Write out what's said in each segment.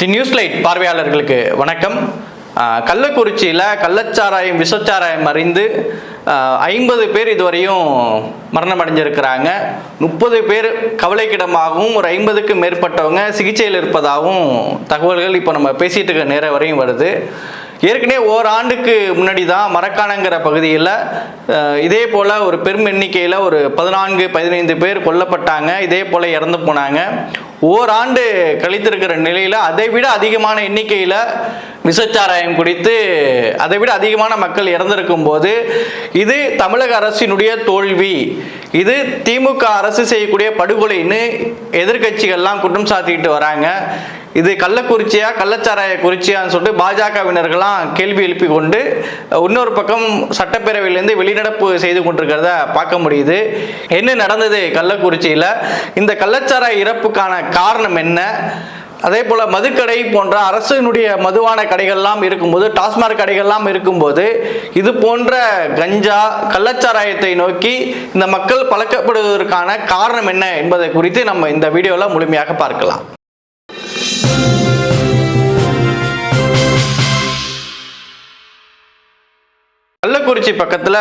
தி news light பார்வையாளர்களுக்கு வணக்கம். கள்ளக்குறிச்சியில் கள்ளச்சாராயம் விஷச்சாராயம் அறிந்து ஐம்பது பேர் இதுவரையும் மரணம் அடைஞ்சிருக்கிறாங்க. முப்பது பேர் கவலைக்கிடமாகவும் ஒரு ஐம்பதுக்கு மேற்பட்டவங்க சிகிச்சையில் இருப்பதாகவும் தகவல்கள் இப்போ நம்ம பேசிகிட்டு இருக்க நேரம் வரையும் வருது. ஏற்கனவே ஓராண்டுக்கு முன்னாடி தான் மரக்காணங்கிற பகுதியில் இதே போல் ஒரு பெரும் எண்ணிக்கையில் ஒரு பதினான்கு பதினைந்து பேர் கொல்லப்பட்டாங்க. இதே போல் இறந்து போனாங்க. ஓராண்டு கழித்திருக்கிற நிலையில் அதை விட அதிகமான எண்ணிக்கையில் விசச்சாராயம் குடித்து அதை விட அதிகமான மக்கள் இறந்திருக்கும் போது இது தமிழக அரசினுடைய தோல்வி. இது திமுக அரசு செய்யக்கூடிய படுகொலைன்னு எதிர்க்கட்சிகள்லாம் குற்றம் சாத்திக்கிட்டு வராங்க. இது கள்ளக்குறிச்சியா கள்ளச்சாராய குறிச்சியான்னு சொல்லிட்டு பாஜகவினர்கள்லாம் கேள்வி எழுப்பி கொண்டு இன்னொரு பக்கம் சட்டப்பேரவையிலேருந்து வெளிநடப்பு செய்து கொண்டிருக்கிறத பார்க்க முடியுது. என்ன நடந்தது கள்ளக்குறிச்சியில்? இந்த கள்ளச்சாராய இறப்புக்கான காரணம் என்ன? அதே போல் மதுக்கடை போன்ற அரசினுடைய மதுவான கடைகள்லாம் இருக்கும்போது டாஸ்மாக் கடைகள்லாம் இருக்கும்போது இது போன்ற கஞ்சா கள்ளச்சாராயத்தை நோக்கி இந்த மக்கள் பழக்கப்படுவதற்கான காரணம் என்ன என்பதை குறித்து நம்ம இந்த வீடியோவில் முழுமையாக பார்க்கலாம். கள்ளக்குறிச்சி பக்கத்தில்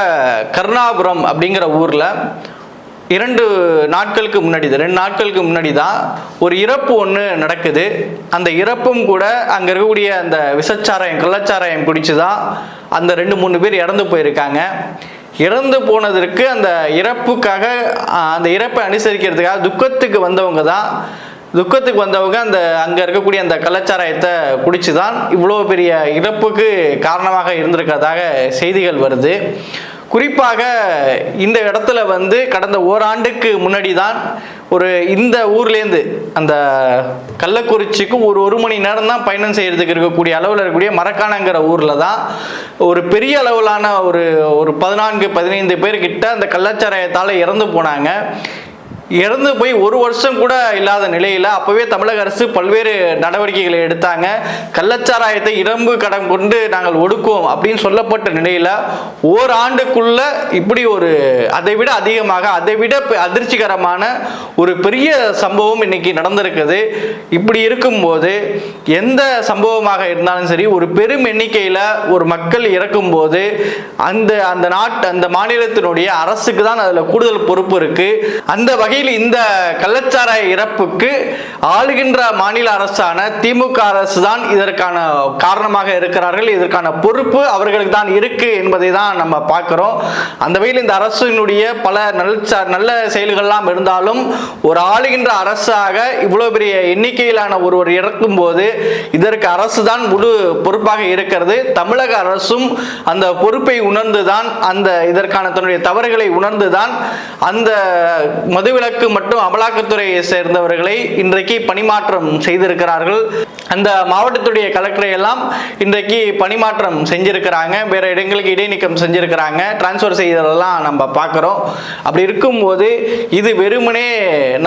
கருணாபுரம் அப்படிங்கிற ஊரில் இரண்டு நாட்களுக்கு முன்னாடி தான் ரெண்டு நாட்களுக்கு முன்னாடி தான் ஒரு இறப்பு ஒன்று நடக்குது. அந்த இறப்பும் கூட அங்கே இருக்கக்கூடிய அந்த விஷச்சாராயம் கள்ளச்சாராயம் குடிச்சு தான் அந்த ரெண்டு மூணு பேர் இறந்து போயிருக்காங்க. இறந்து போனதற்கு அந்த இறப்புக்காக அந்த இறப்பை அனுசரிக்கிறதுக்காக துக்கத்துக்கு வந்தவங்க தான். துக்கத்துக்கு வந்தவங்க அந்த அங்கே இருக்கக்கூடிய அந்த கள்ளச்சாராயத்தை குடிச்சு தான் இவ்வளோ பெரிய இறப்புக்கு காரணமாக இருந்திருக்கிறதாக செய்திகள் வருது. குறிப்பாக இந்த இடத்துல வந்து கடந்த ஓராண்டுக்கு முன்னாடி தான் ஒரு இந்த ஊர்லேருந்து அந்த கள்ளக்குறிச்சிக்கு ஒரு ஒரு மணி நேரம் தான் பயணம் செய்கிறதுக்கு இருக்கக்கூடிய அளவில் இருக்கக்கூடிய மரக்கானங்கிற ஊரில் தான் ஒரு பெரிய அளவிலான ஒரு ஒரு பதினான்கு பதினைந்து பேர்கிட்ட அந்த கள்ளச்சாராயத்தால் இறந்து போனாங்க. இறந்து போய் ஒரு வருஷம் கூட இல்லாத நிலையில் அப்போவே தமிழக அரசு பல்வேறு நடவடிக்கைகளை எடுத்தாங்க. கள்ளச்சாராயத்தை இரும்பு கடன் கொண்டு நாங்கள் ஒடுக்குவோம் அப்படின்னு சொல்லப்பட்ட நிலையில் ஓராண்டுக்குள்ள இப்படி ஒரு அதை விட அதிகமாக அதை விட அதிர்ச்சிகரமான ஒரு பெரிய சம்பவம் இன்னைக்கு நடந்திருக்குது. இப்படி இருக்கும்போது எந்த சம்பவமாக இருந்தாலும் சரி ஒரு பெரும் எண்ணிக்கையில் ஒரு மக்கள் இறக்கும்போது அந்த அந்த நாட்டு அந்த மாநிலத்தினுடைய அரசுக்கு தான் அதில் கூடுதல் பொறுப்பு இருக்குது அந்த வகை வகையில் இந்த கள்ளச்சாராய இறப்புக்கு ஆளுகின்ற மாநில அரசான திமுக அரசு தான் இதற்கான காரணமாக இருக்கிறார்கள். இதற்கான பொறுப்பு அவர்களுக்கு தான் இருக்கு என்பதை தான் நம்ம பார்க்கிறோம். அந்த வகையில் இந்த அரசினுடைய பல நல்ல நல்ல செயல்கள்லாம் இருந்தாலும் ஒரு ஆளுகின்ற அரசாக இவ்வளவு பெரிய எண்ணிக்கையிலான ஒருவர் இறக்கும் போது இதற்கு அரசு தான் முழு பொறுப்பாக இருக்கிறது. தமிழக அரசும் அந்த பொறுப்பை உணர்ந்துதான் அந்த இதற்கான தன்னுடைய தவறுகளை உணர்ந்துதான் அந்த மதுவிலக்கு மற்றும் அமலாக்கத்துறையை சேர்ந்தவர்களை இன்றைக்கு பணிமாற்றம் செய்திருக்கிறார்கள். அந்த மாவட்டத்துடைய கலெக்டரை எல்லாம் இன்றைக்கு பணிமாற்றம் செஞ்சிருக்கிறாங்க. வேற இடங்களுக்கு இடைநீக்கம் செஞ்சிருக்கிறாங்க. டிரான்ஸ்ஃபர் செய்ததெல்லாம் நம்ம பார்க்குறோம். அப்படி இருக்கும்போது இது வெறுமனே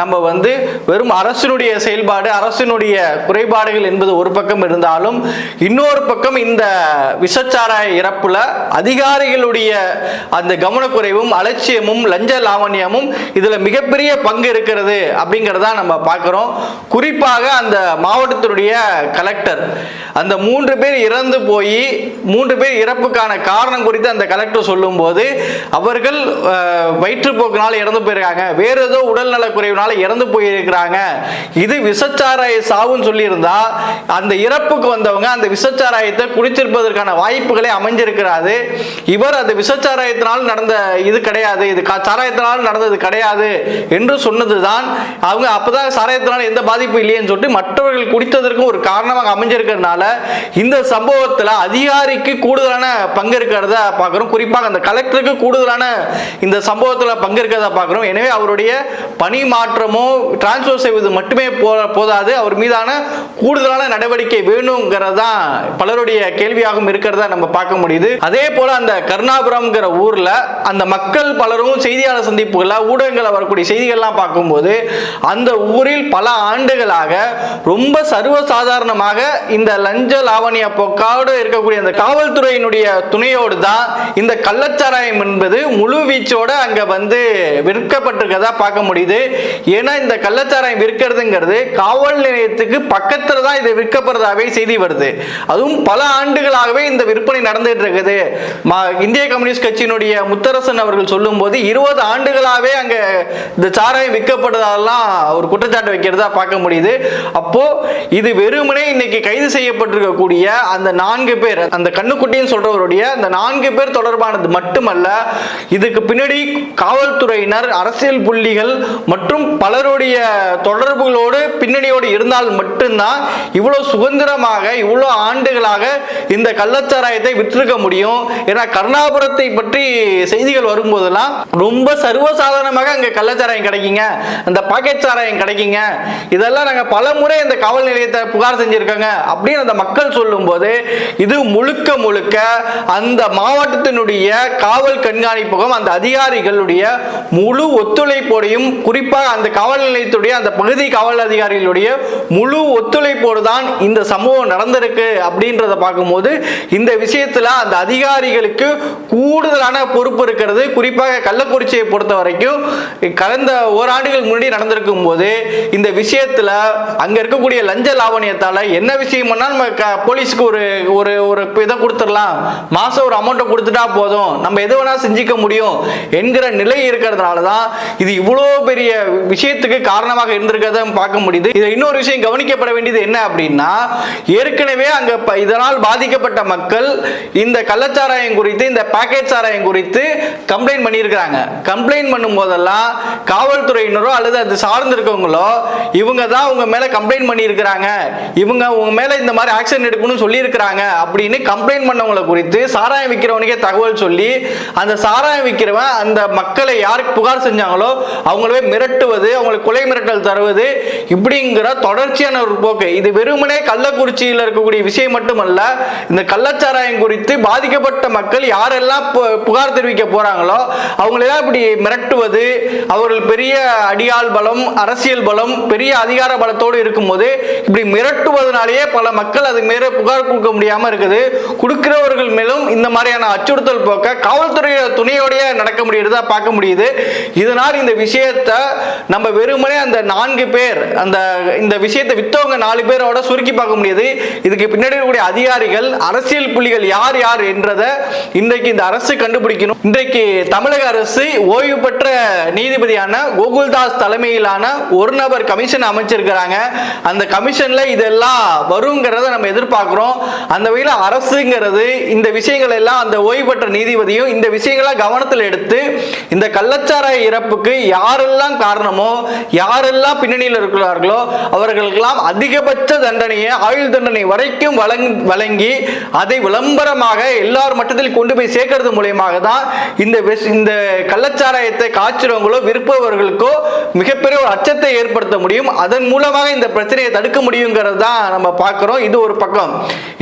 நம்ம வந்து வெறும் அரசினுடைய செயல்பாடு அரசினுடைய குறைபாடுகள் என்பது ஒரு பக்கம் இருந்தாலும் இன்னொரு பக்கம் இந்த விஷச்சாராய இறப்புல அதிகாரிகளுடைய அந்த கவனக்குறைவும் அலட்சியமும் லஞ்ச லாவண்யமும் இதுல மிகப்பெரிய பங்கு இருக்கிறது அப்படிங்கிறத நம்ம பார்க்குறோம். குறிப்பாக அந்த மாவட்டத்தினுடைய கலெக்டர். அந்த மூன்று பேர் இறந்து போய் மூன்று பேர் இறப்புக்கான காரணம் குறித்து அந்த கலெக்டர் சொல்லும்போது அவர்கள் அஹ், இறந்து போயிருக்காங்க. வேறு ஏதோ உடல்நல குறைவினால இறந்து போயிருக்கிறாங்க. இது விஷச்சாராய சாவுன்னு சொல்லியிருந்தா அந்த இறப்புக்கு வந்தவங்க அந்த விஷச்சாராயத்தை குடித்திருப்பதற்கான வாய்ப்புகளே அமைஞ்சிருக்கிறாது. இவர் அந்த விசச்சாராயத்தினால் நடந்த இது கிடையாது. இது சாராயத்தினால் நடந்தது கிடையாது. என்று சொன்னதுதான். அவங்க அப்பதான் சாராயத்தினால எந்த பாதிப்பும் இல்லையேன்னு சொல்லிட்டு மற்றவர்கள் குடித்ததற்கும் ஒரு காரணமாக அமைஞ்சிருக்கிறதுனால இந்த சம்பவத்தில் அதிகாரிக்கு கூடுதலான பங்கு இருக்கிறத பார்க்குறோம். குறிப்பாக அந்த கலெக்டருக்கு கூடுதலான இந்த சம்பவத்தில் பங்கு இருக்கிறத பார்க்குறோம். எனவே அவருடைய பணி மாற்றமோ டிரான்ஸ்ஃபர் செய்வது மட்டுமே போ போதாது. அவர் மீதான கூடுதலான நடவடிக்கை வேணுங்கிறது தான் பலருடைய கேள்வியாகவும் இருக்கிறத நம்ம பார்க்க முடியுது. அதே போல அந்த கருணாபுரம்ங்கிற ஊரில் அந்த மக்கள் பலரும் செய்தியாளர் சந்திப்புகளில் ஊடகங்கள் வரக்கூடிய செய்தி செய்திகள்லாம் பார்க்கும்போது அந்த ஊரில் பல ஆண்டுகளாக ரொம்ப சர்வசாதாரணமாக இந்த லஞ்ச லாவணிய போக்காடு இருக்கக்கூடிய அந்த காவல்துறையினுடைய துணையோடு தான் இந்த கள்ளச்சாராயம் என்பது முழு வீச்சோட அங்க வந்து விற்கப்பட்டிருக்கதா பார்க்க முடியுது. ஏன்னா இந்த கள்ளச்சாராயம் விற்கிறதுங்கிறது காவல் நிலையத்துக்கு பக்கத்தில் தான் இது விற்கப்படுறதாவே செய்தி வருது. அதுவும் பல ஆண்டுகளாகவே இந்த விற்பனை நடந்துட்டு இருக்குது. இந்திய கம்யூனிஸ்ட் கட்சியினுடைய முத்தரசன் அவர்கள் சொல்லும்போது இருபது ஆண்டுகளாகவே அங்கே இந்த சாராயம் விற்கப்படுறதெல்லாம் ஒரு குற்றச்சாட்டு வைக்கிறதா பார்க்க முடியுது. அப்போ இது வெறுமனே இன்னைக்கு கைது செய்யப்பட்டிருக்கக்கூடிய அந்த நான்கு பேர் அந்த கண்ணுக்குட்டின்னு சொல்றவருடைய அந்த நான்கு பேர் தொடர்பானது மட்டுமல்ல இதுக்கு பின்னாடி காவல்துறையினர் அரசியல் புள்ளிகள் மற்றும் பலருடைய தொடர்புகளோடு பின்னணியோடு இருந்தால் மட்டும்தான் இவ்வளவு சுதந்திரமாக இவ்வளவு ஆண்டுகளாக இந்த கள்ளச்சாராயத்தை விற்றிருக்க முடியும். ஏன்னா கருணாபுரத்தை பற்றி செய்திகள் வரும்போதெல்லாம் ரொம்ப சர்வசாதாரணமாக அங்க கள்ளச்சாராயம் கிடைக்குங்க அந்த பாக்கெட் சாராயம் கிடைக்குங்க. இதெல்லாம் நாங்க பல முறை இந்த காவல் நிலையத்தை புகார் செஞ்சுருக்கோங்க. அப்படின்னு அந்த மக்கள் சொல்லும்போது இது முழுக்க முழுக்க அந்த மாவட்டத்தினுடைய காவல் கண்காணிப்பகம் அந்த அதிகாரிகளுடைய முழு ஒத்துழைப்போடையும் குறிப்பாக அந்த காவல் நிலையத்துடைய அந்த பகுதி காவல் அதிகாரிகளுடைய முழு ஒத்துழைப்போடு தான் இந்த சம்பவம் நடந்திருக்கு அப்படின்றத பார்க்கும்போது இந்த விஷயத்துல அந்த அதிகாரிகளுக்கு கூடுதலான பொறுப்பு இருக்கிறது. குறிப்பாக கள்ளக்குறிச்சியை பொறுத்த வரைக்கும் கடந்த ஓராண்டுகள் முன்னாடி நடந்திருக்கும் போது இந்த விஷயத்துல அங்க இருக்கக்கூடிய லஞ்ச லாவணியத்தால என்ன விஷயம் நம்ம க- போலீஸ்க்கு ஒரு ஒரு ஒரு இதை கொடுத்துடலாம். மாசம் ஒரு அமௌண்ட்டை கொடுத்துட்டா போதும். நம்ம எது வேணா செஞ்சுக்க முடியும் என்கிற நிலை இருக்கிறதுனால தான் இது இவ்வளோ பெரிய விஷயத்துக்கு காரணமாக இருந்திருக்கிறத பார்க்க முடியுது. இது இன்னொரு விஷயம் கவனிக்கப்பட வேண்டியது என்ன அப்படின்னா ஏற்கனவே அங்க இதனால் பாதிக்கப்பட்ட மக்கள் இந்த கள்ளச்சாராயம் குறித்து இந்த பாக்கெட் சாராயம் குறித்து கம்ப்ளைண்ட் பண்ணியிருக்கிறாங்க. கம்ப்ளைண்ட் பண்ணும் போதெல்லாம் காவல்துறையினரோ அல்லது அது சார்ந்து இருக்கவங்களோ இவங்க தான் உங்க மேல கம்ப்ளைண்ட் பண்ணியிருக்கிறாங்க. இவங்க உங்க மேல இந்த மாதிரி ஆக்ஷன் எடுக்கணும்னு சொல்லியிருக்கிறாங்க அப்படின்னு கம்ப்ளைண்ட் பண்ணவங்களை குறித்து சாராயம் விற்கிறவனுக்கே தகவல் சொல்லி அந்த சாராயம் விற்கிறவன் அந்த மக்களை யாருக்கு புகார் செஞ்சாங்களோ அவங்களவே மிரட்டுவது அவங்களுக்கு கொலை மிரட்டல் தருவது இப்படிங்கிற தொடர்ச்சியான ஒரு போக்கு. இது வெறுமனே கள்ளக்குறிச்சியில் இருக்கக்கூடிய விஷயம் மட்டுமல்ல இந்த கள்ளச்சாராயம் குறித்து பாதிக்கப்பட்ட மக்கள் யாரெல்லாம் பு- புகார் தெரிவிக்க போறாங்களோ அவங்களெல்லாம் இப்படி மிரட்டுவது அவர்கள் பெரிய அடியாள் பலம் அரசியல் பலம் பெரிய அதிகார பலத்தோடு இருக்கும்போது இப்படி மிரட்டுவதனாலேயே பல மக்கள் அது மேலே புகார் கொடுக்க முடியாம இருக்குது. கொடுக்கிறவர்கள் மேலும் இந்த மாதிரியான அச்சுறுத்தல் போக்க காவல்துறை துணையோடய நடக்க முடியுறதா பார்க்க முடியுது. இதனால் இந்த விஷயத்தை நம்ம வெறுமனே அந்த நான்கு பேர் அந்த இந்த விஷயத்தை வித்தவங்க நாலு பேரோட சுருக்கி பார்க்க முடியுது. இதுக்கு பின்னாடி இருக்கக்கூடிய அதிகாரிகள் அரசியல் புள்ளிகள் யார் யார் என்றதை இன்றைக்கு இந்த அரசு கண்டுபிடிக்கணும். இன்றைக்கு தமிழக அரசு ஓய்வு பெற்ற நீதிபதியான கோகுல்தாஸ் தலைமையிலான ஒரு நபர் கமிஷன் அமைச்சிருக்கிறாங்க. அந்த கமிஷன்ல இதெல்லாம் வருங்கிறத நம்ம எதிர்பார்க்கிறோம். அந்த வகையில் அரசுங்கிறது இந்த விஷயங்கள் எல்லாம் அந்த ஓய்வு பெற்ற நீதிபதியும் இந்த விஷயங்களை கவனத்தில் எடுத்து இந்த கள்ளச்சாராய இறப்புக்கு யாரெல்லாம் காரணமோ யாரெல்லாம் பின்னணியில் இருக்கிறார்களோ அவர்களுக்கெல்லாம் அதிகபட்ச தண்டனையை ஆயுள் தண்டனை வரைக்கும் வழங்கி அதை விளம்பரமாக எல்லார் மட்டத்தில் கொண்டு போய் சேர்க்கறது மூலியமாக தான் இந்த இந்த கள்ளச்சாராயத்தை காய்ச்சுறவங்களோ விற்பவர்களுக்கோ மிகப்பெரிய ஒரு அச்சத்தை ஏற்படுத்த முடியும். அதன் மூலமாக இந்த பிரச்சனையை தடுக்க முடியுங்கிறது தான் நம்ம பார்க்குறோம். இது ஒரு பக்கம்.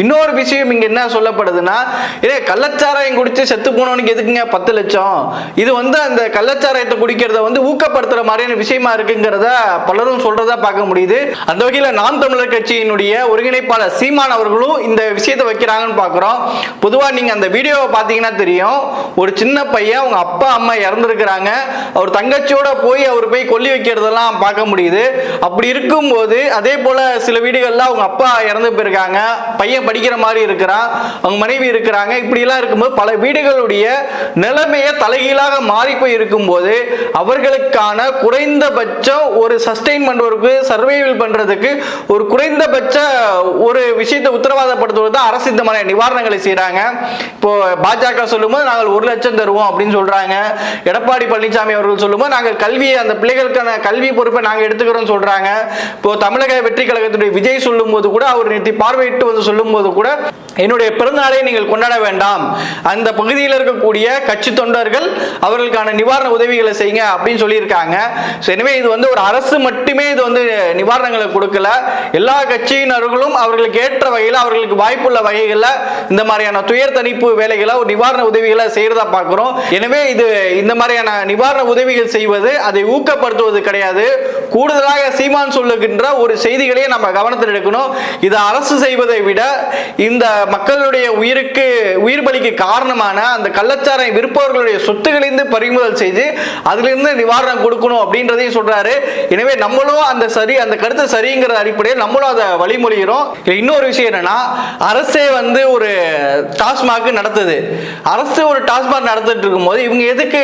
இன்னொரு விஷயம் இங்கே என்ன சொல்லப்படுதுன்னா இதே கள்ளச்சாராயம் குடித்து செத்து போனவனுக்கு எதுக்குங்க பத்து லட்சம்? இது வந்து அந்த கள்ளச்சாராயத்தை குடிக்கிறத வந்து ஊக்கப்படுத்துகிற மாதிரியான விஷயமா இருக்குங்கிறத பலரும் சொல்கிறதா பார்க்க முடியுது. அந்த வகையில் நாம் தமிழர் கட்சியினுடைய ஒருங்கிணைப்பாளர் சீமான் அவர்களும் இந்த விஷயத்தை வைக்கிறாங்கன்னு பார்க்குறோம். பொதுவாக நீங்கள் அந்த வீடியோவை பார்த்தீங்கன்னா தெரியும். ஒரு சின்ன பையன் அவங்க அப்பா அம்மா இறந்துருக்கிறாங்க. அவர் தங்கச்சியோட போய் அவர் போய் கொல்லி வைக்கிறதெல்லாம் பார்க்க முடியுது. அப்படி இருக்கும்போது அதே போல சில வீடுகள்ல அவங்க அப்பா இறந்து போயிருக்காங்க பையன் படிக்கிற மாதிரி இருக்கிறான் அவங்க மனைவி இருக்கிறாங்க இப்படிலாம் இருக்கும்போது பல வீடுகளுடைய நிலைமையை தலைகீழாக மாறி போய் இருக்கும்போது அவர்களுக்கான குறைந்தபட்சம் ஒரு சஸ்டெயின் பண்றதுக்கு சர்வைவல் பண்றதுக்கு ஒரு குறைந்தபட்ச ஒரு விஷயத்தை உத்தரவாதப்படுத்துவது தான் அரசு இந்த மாதிரி நிவாரணங்களை செய்கிறாங்க இப்போ பாஜக சொல்லும்போது நாங்கள் ஒரு லட்சம் தருவோம் அப்படின்னு சொல்றாங்க. எடப்பாடி பழனிசாமி அவர்கள் சொல்லும்போது நாங்கள் கல்வியை அந்த பிள்ளைகளுக்கான கல்வி பொறுப்பை நாங்கள் எடுத்துக்கிறோம் சொல்றாங்க. இப்போ தமிழக வெற்றி கழகத்துடைய விஜய் சொல்லும்போது கூட அவர் நேற்று பார்வையிட்டு வந்து சொல்லும்போது கூட என்னுடைய பிறந்தநாளை நீங்கள் கொண்டாட வேண்டாம். அந்த பகுதியில் இருக்கக்கூடிய கட்சி தொண்டர்கள் அவர்களுக்கான நிவாரண உதவிகளை செய்யுங்க அப்படின்னு சொல்லியிருக்காங்க. ஸோ எனவே இது வந்து ஒரு அரசு மட்டுமே இது வந்து நிவாரணங்களை கொடுக்கல. எல்லா கட்சியினர்களும் அவர்களுக்கு ஏற்ற வகையில் அவர்களுக்கு வாய்ப்புள்ள வகைகளில் இந்த மாதிரியான துயர் தணிப்பு வேலைகளை ஒரு நிவாரண உதவிகளை செய்யறதா பார்க்குறோம். எனவே இது இந்த மாதிரியான நிவாரண உதவிகள் செய்வது கிடையாது அதை ஊக்கப்படுத்துவது கிடையாது. கூடுதலாக சீமான் சொல்லுகின்ற ஒரு செய்திகளையே நம்ம கவனத்தில் எடுக்கணும். இதை அரசு செய்வதை விட இந்த மக்களுடைய உயிருக்கு உயிர் பலிக்கு காரணமான அந்த கள்ளச்சாரை விற்பவர்களுடைய சொத்துகளிலிருந்து பறிமுதல் செய்து அதிலிருந்து நிவாரணம் கொடுக்கணும் அப்படின்றதையும் சொல்றாரு. எனவே நம்மளும் அந்த சரி அந்த கருத்து சரிங்கிற அடிப்படையில் நம்மளும் அதை வழிமொழிகிறோம். இன்னொரு விஷயம் என்னன்னா அரசே வந்து ஒரு டாஸ்மாக் நடத்துது. அரசு ஒரு டாஸ்மாக் நடத்திட்டு இருக்கும்போது இவங்க எதுக்கு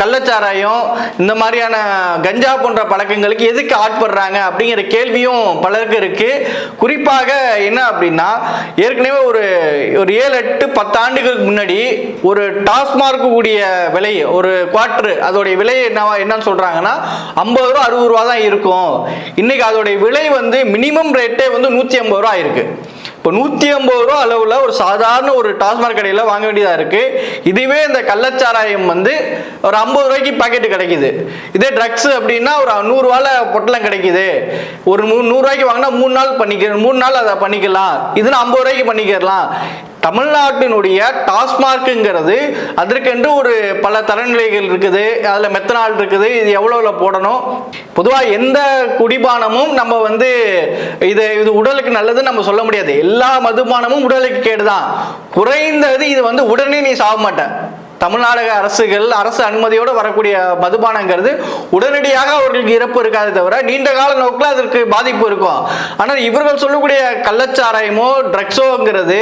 கள்ளச்சாராயம் இந்த மாதிரியான கஞ்சா போன்ற பழக்கங்களுக்கு எதுக்கு ஆட்படுறாங்க அப்படிங்கிற கேள்வியும் பலருக்கு இருக்கு. குறிப்பாக என்ன அப்படின்னா ஏற்கனவே ஒரு ஒரு ஏழு எட்டு பத்து ஆண்டுகளுக்கு முன்னாடி ஒரு டாஸ்மார்க்கு கூடிய விலை ஒரு குவார்டர் அதோடைய விலை என்ன என்னன்னு சொல்றாங்கன்னா ஐம்பது ரூபா அறுபது ரூபா தான் இருக்கும். இன்னைக்கு அதோடைய விலை வந்து மினிமம் ரேட்டே வந்து நூற்றி ஐம்பது ரூபா இருக்கு இப்போ நூற்றி ஐம்பது ரூபா அளவில் ஒரு சாதாரண ஒரு டாஸ்மாக் கடையில் வாங்க வேண்டியதாக இருக்குது இதுவே இந்த கள்ளச்சாராயம் வந்து ஒரு ஐம்பது ரூபாய்க்கு பாக்கெட்டு கிடைக்குது. இதே ட்ரக்ஸ் அப்படின்னா ஒரு நூறுரூவால பொட்டலம் கிடைக்குது. ஒரு மூணு நூறுரூவாய்க்கு வாங்கினா மூணு நாள் பண்ணிக்க மூணு நாள் அதை பண்ணிக்கலாம். இதுனா ஐம்பது ரூபாய்க்கு பண்ணிக்கலாம். தமிழ்நாட்டினுடைய டாஸ்மார்க்குங்கிறது அதற்கென்று ஒரு பல தரநிலைகள் இருக்குது அதில் மெத்தனால் இருக்குது இது எவ்வளோவில் போடணும்? பொதுவாக எந்த குடிபானமும் நம்ம வந்து இது இது உடலுக்கு நல்லதுன்னு நம்ம சொல்ல முடியாது. எல்லா மதுபானமும் உடலுக்கு கேடுதான். குறைந்தது இது வந்து உடனே நீ சாக மாட்டேன் தமிழ்நாடக அரசுகள் அரசு அனுமதியோடு வரக்கூடிய மதுபானங்கிறது உடனடியாக அவர்களுக்கு இறப்பு இருக்காது தவிர நீண்ட கால நோக்கில் அதற்கு பாதிப்பு இருக்கும். ஆனால் இவர்கள் சொல்லக்கூடிய கள்ளச்சாராயமோ ட்ரக்ஸோங்கிறது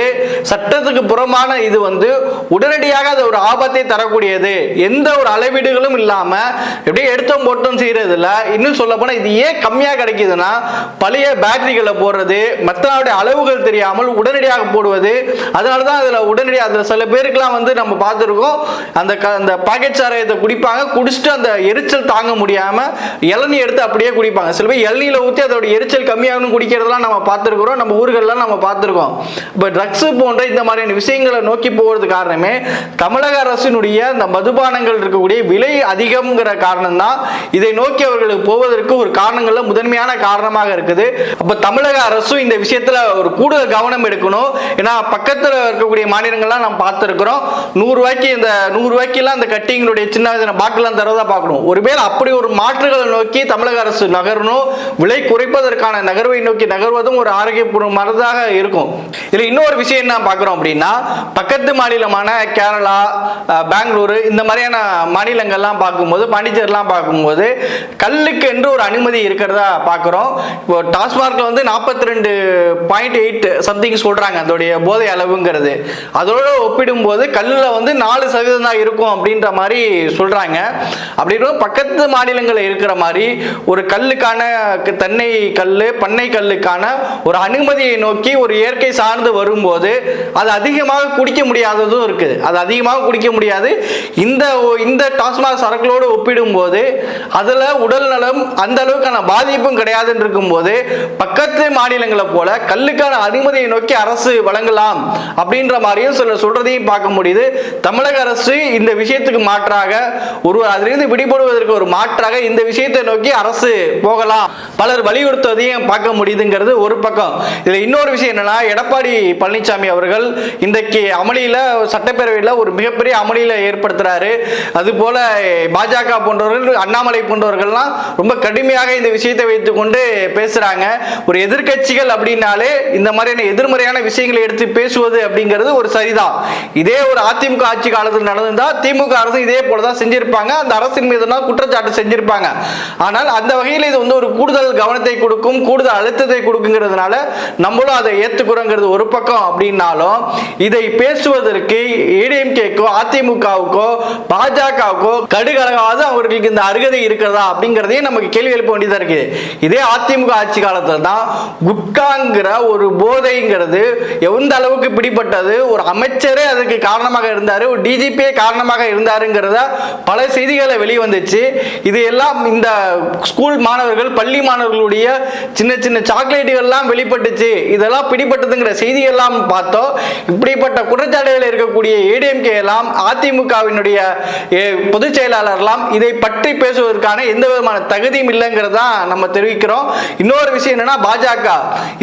சட்டத்துக்கு புறமான இது வந்து உடனடியாக அது ஒரு ஆபத்தை தரக்கூடியது. எந்த ஒரு அளவீடுகளும் இல்லாமல் எப்படியே எடுத்தோம் போட்டோம் செய்யறது இன்னும் சொல்ல போனால் இது ஏன் கம்மியாக கிடைக்குதுன்னா பழைய பேட்டரிகளை போடுறது மற்றவருடைய அளவுகள் தெரியாமல் உடனடியாக போடுவது அதனால தான் அதில் உடனடியாக அதில் சில பேருக்கெல்லாம் வந்து நம்ம பார்த்துருக்கோம் அந்த க அந்த பாக்கெட் சாராயத்தை குடிப்பாங்க. குடிச்சிட்டு அந்த எரிச்சல் தாங்க முடியாமல் இளநி எடுத்து அப்படியே குடிப்பாங்க. சில பேர் இளநீல ஊற்றி அதோட எரிச்சல் கம்மியாகணும் குடிக்கிறதெல்லாம் நம்ம பார்த்துருக்குறோம். நம்ம ஊர்களெலாம் நம்ம பார்த்துருக்கோம். இப்போ ட்ரக்ஸு போன்ற இந்த மாதிரியான விஷயங்களை நோக்கி போகிறது காரணமே தமிழக அரசினுடைய இந்த மதுபானங்கள் இருக்கக்கூடிய விலை அதிகம்ங்கிற காரணம் தான் இதை நோக்கி அவர்களுக்கு போவதற்கு ஒரு காரணங்களில் முதன்மையான காரணமாக இருக்குது. அப்போ தமிழக அரசும் இந்த விஷயத்தில் ஒரு கூடுதல் கவனம் எடுக்கணும். ஏன்னா பக்கத்தில் இருக்கக்கூடிய மாநிலங்கள்லாம் நம்ம பார்த்துருக்குறோம். நூறுரூவாய்க்கு இந்த நூறுரூவாய்க்கெல்லாம் அந்த கட்டிங்களுடைய சின்ன சின்ன பாட்டிலாம் தரதா பார்க்கணும். ஒருவேளை அப்படி ஒரு மாற்றுகளை நோக்கி தமிழக அரசு நகரணும். விலை குறைப்பதற்கான நகர்வை நோக்கி நகர்வதும் ஒரு ஆரோக்கியபூர்வமானதாக இருக்கும். இதில் இன்னொரு விஷயம் என்ன பார்க்குறோம் அப்படின்னா பக்கத்து மாநிலமான கேரளா பெங்களூரு இந்த மாதிரியான மாநிலங்கள்லாம் பார்க்கும்போது பாண்டிச்சேரிலாம் பார்க்கும்போது கல்லுக்கு என்று ஒரு அனுமதி இருக்கிறதா பார்க்குறோம். இப்போ டாஸ்மார்க்கில் வந்து நாற்பத்தி ரெண்டு பாயிண்ட் எயிட் சம்திங் சொல்கிறாங்க அதோடைய போதை அளவுங்கிறது. அதோட ஒப்பிடும்போது கல்லில் வந்து நாலு சதவீதம் சதவீதம் தான் இருக்கும் அப்படின்ற மாதிரி சொல்றாங்க. அப்படி இருக்கும் பக்கத்து மாநிலங்களில் இருக்கிற மாதிரி ஒரு கல்லுக்கான தென்னை கல் பண்ணை கல்லுக்கான ஒரு அனுமதியை நோக்கி ஒரு இயற்கை சார்ந்து வரும்போது அது அதிகமாக குடிக்க முடியாததும் இருக்குது. அது அதிகமாக குடிக்க முடியாது. இந்த இந்த டாஸ்மாக் சரக்குகளோடு ஒப்பிடும்போது அதில் உடல் நலம் அந்த அளவுக்கான பாதிப்பும் கிடையாதுன்னு இருக்கும்போது பக்கத்து மாநிலங்களை போல கல்லுக்கான அனுமதியை நோக்கி அரசு வழங்கலாம் அப்படின்ற மாதிரியும் சில சொல்றதையும் பார்க்க முடியுது. தமிழக அரசு இந்த விஷயத்துக்கு மாற்றாக ஒரு அதிலிருந்து விடுபடுவதற்கு ஒரு மாற்றாக இந்த விஷயத்தை நோக்கி அரசு போகலாம். பலர் வலியுறுத்துவதையும் பார்க்க முடியுதுங்கிறது ஒரு பக்கம். இதில் இன்னொரு விஷயம் என்னன்னா எடப்பாடி பழனிசாமி அவர்கள் இன்றைக்கு அமளியில் சட்டப்பேரவையில் ஒரு மிகப்பெரிய அமளியில் ஏற்படுத்துறாரு. அது போல பாஜக போன்றவர்கள் அண்ணாமலை போன்றவர்கள்லாம் ரொம்ப கடுமையாக இந்த விஷயத்தை வைத்துக்கொண்டு பேசுறாங்க. ஒரு எதிர்க்கட்சிகள் அப்படின்னாலே இந்த மாதிரியான எதிர்மறையான விஷயங்களை எடுத்து பேசுவது அப்படிங்கிறது ஒரு சரிதான். இதே ஒரு அதிமுக ஆட்சி காலத்தில் நடந்திருந்தா திமுக அரசு இதே போலதான் செஞ்சிருப்பாங்க. அந்த அரசின் மீது குற்றச்சாட்டு செஞ்சிருப்பாங்க. ஆனால் அந்த வகையில் இது வந்து ஒரு கூடுதல் கவனத்தை கொடுக்கும் கூடுதல் அழுத்தத்தை கொடுக்குங்கிறதுனால நம்மளும் அதை ஏத்துக்கிறோங்கிறது ஒரு பக்கம் அப்படின்னாலும் இதை பேசுவதற்கு ஏடிஎம்கேக்கோ அதிமுகவுக்கோ பாஜகவுக்கோ கடுகளவாவது அவர்களுக்கு இந்த அருகதை இருக்கிறதா அப்படிங்கிறதையும் நமக்கு கேள்வி எழுப்ப வேண்டியதா இருக்குது இதே அதிமுக ஆட்சி காலத்தில் தான் குட்காங்கிற ஒரு போதைங்கிறது எந்த அளவுக்கு பிடிப்பட்டது ஒரு அமைச்சரே அதுக்கு காரணமாக இருந்தாரு ஒரு டிஜிபியே காரணமாக இருந்தாருங்கிறத பல செய்திகளை வெளிவந்துச்சு. இது எல்லாம் இந்த ஸ்கூல் மாணவர்கள் பள்ளி மாணவர்களுடைய சின்ன சின்ன சாக்லேட்டுகள்லாம் வெளிப்பட்டுச்சு. இதெல்லாம் பிடிப்பட்டதுங்கிற செய்தியெல்லாம் பார்த்தோம். இப்படிப்பட்ட குற்றச்சாட்டுகள் இருக்கக்கூடிய ஏடிஎம்கே எல்லாம் அதிமுகவினுடைய பொதுச் செயலாளர்லாம் இதை பற்றி பேசுவதற்கான எந்த விதமான தகுதியும் இல்லைங்கிறதா நம்ம தெரிவிக்கிறோம். இன்னொரு விஷயம் என்னன்னா பாஜக.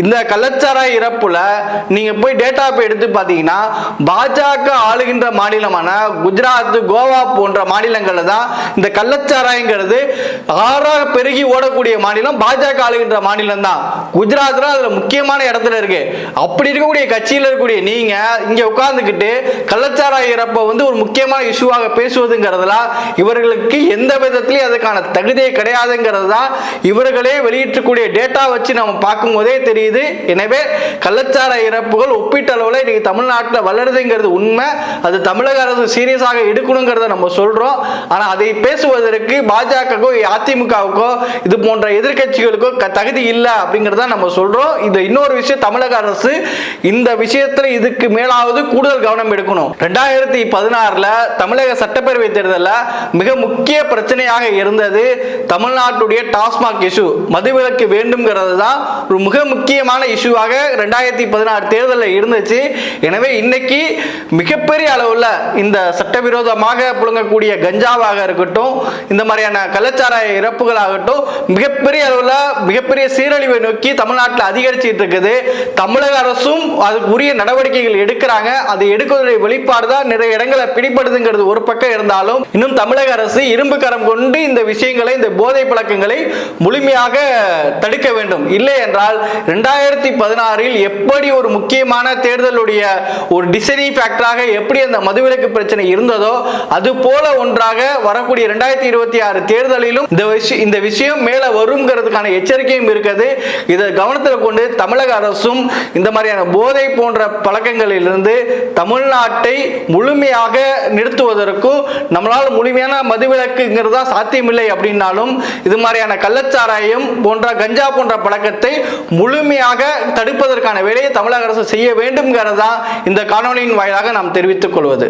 இந்த கள்ளச்சாராய இறப்புல நீங்க போய் டேட்டா போய் எடுத்து பார்த்தீங்கன்னா பாஜக ஆளுகின்ற மாநிலமான குஜராத் கோவா போன்ற மாநிலங்கள்ல தான் இந்த கள்ளச்சாராயங்கிறது ஆறாக பெருகி ஓடக்கூடிய மாநிலம் பாஜக ஆளுகின்ற மாநிலம் தான். குஜராத்தில் அதுல முக்கியமான இடத்துல இருக்கு. அப்படி இருக்கக்கூடிய கட்சியில் இருக்கக்கூடிய நீங்க இங்க உட்கார்ந்துக்கிட்டு கள்ளச்சாராய இறப்பை வந்து ஒரு முக்கியமான இஷ்யூவாக பேசுவதுங்கிறதுலாம் இவர்களுக்கு எந்த விதத்திலையும் அதுக்கான தகுதியே கிடையாதுங்கிறது தான் இவர்களே வெளியிட்டக்கூடிய டேட்டா வச்சு நம்ம பார்க்கும்போதே தெரியுது. எனவே கள்ளச்சாராய இறப்புகள் ஒப்பீட்டளவில் இன்னைக்கு தமிழ்நாட்டில் வளருதுங்கிறது உண்மை. அது தமிழக அரசு சீரியஸாக எடுக்கணுங்கிறத நம்ம சொல்றோம். ஆனால் அதை பேசுவதற்கு பாஜகவுக்கோ அதிமுகவுக்கோ இது போன்ற எதிர்க்கட்சிகளுக்கோ க- தகுதி இல்லை அப்படிங்கிறத நம்ம சொல்றோம். இது இன்னொரு விஷயம் தமிழக அரசு இந்த விஷயத்துல இதுக்கு மேலாவது கூடுதல் கவனம் எடுக்கணும். ரெண்டாயிரத்தி பதினாறுல தமிழக சட்டப்பேரவை தேர்தலில் மிக முக்கிய பிரச்சனையாக இருந்தது தமிழ்நாட்டுடைய டாஸ்மாக் இஷ்யூ. மதுவிலக்கு வேண்டும்ங்கிறது தான் ஒரு மிக முக்கியமான இஷ்யூவாக ரெண்டாயிரத்தி பதினாறு தேர்தலில் இருந்துச்சு. எனவே இன்னைக்கு மிகப்பெரிய அளவில் இந்த சட்டவிரோதமாக புழங்கக்கூடிய கஞ்சாவாக இருக்கட்டும் இந்த மாதிரியான கள்ளச்சாராய இறப்புகளாகட்டும் மிகப்பெரிய அளவில் மிகப்பெரிய சீரழிவை நோக்கி தமிழ்நாட்டில் அதிகரிச்சிட்டு இருக்குது. தமிழக அரசும் அதுக்கு உரிய நடவடிக்கைகள் எடுக்கிறாங்க. அது எடுக்கிறதுடைய வெளிப்பாடு தான் நிறைய இடங்களை பிடிப்படுதுங்கிறது ஒரு பக்கம் இருந்தாலும் இன்னும் தமிழக அரசு இரும்பு கரம் கொண்டு இந்த விஷயங்களை இந்த போதை பழக்கங்களை முழுமையாக தடுக்க வேண்டும். இல்லை என்றால் ரெண்டாயிரத்தி பதினாறில் எப்படி ஒரு முக்கியமான தேர்தலுடைய ஒரு டிசைனிங் ஃபேக்டராக எப்படி அந்த மதுவிலக்கு பிரச்சனை இருந்ததோ அது போல ஒன்றாக வரக்கூடிய ரெண்டாயிரத்தி இருபத்தி ஆறு தேர்தலிலும் இந்த விஷயம் இந்த விஷயம் மேல வருங்கிறதுக்கான எச்சரிக்கையும் இருக்குது. இதை கவனத்தில் கொண்டு தமிழக அரசும் இந்த மாதிரியான போதை போன்ற பழக்கங்களிலிருந்து தமிழ்நாட்டை முழுமையாக நிறுத்துவதற்கும் நம்மளால் முழுமையான மதுவிலக்குங்கிறதா சாத்தியமில்லை அப்படின்னாலும் இது மாதிரியான கள்ளச்சாராயம் போன்ற கஞ்சா போன்ற பழக்கத்தை முழுமையாக தடுப்பதற்கான வேலையை தமிழக அரசு செய்ய வேண்டும்ங்கிறதா இந்த காணொலியின் வாயிலாக நாம் தெரிவித்துக் கொள்வது.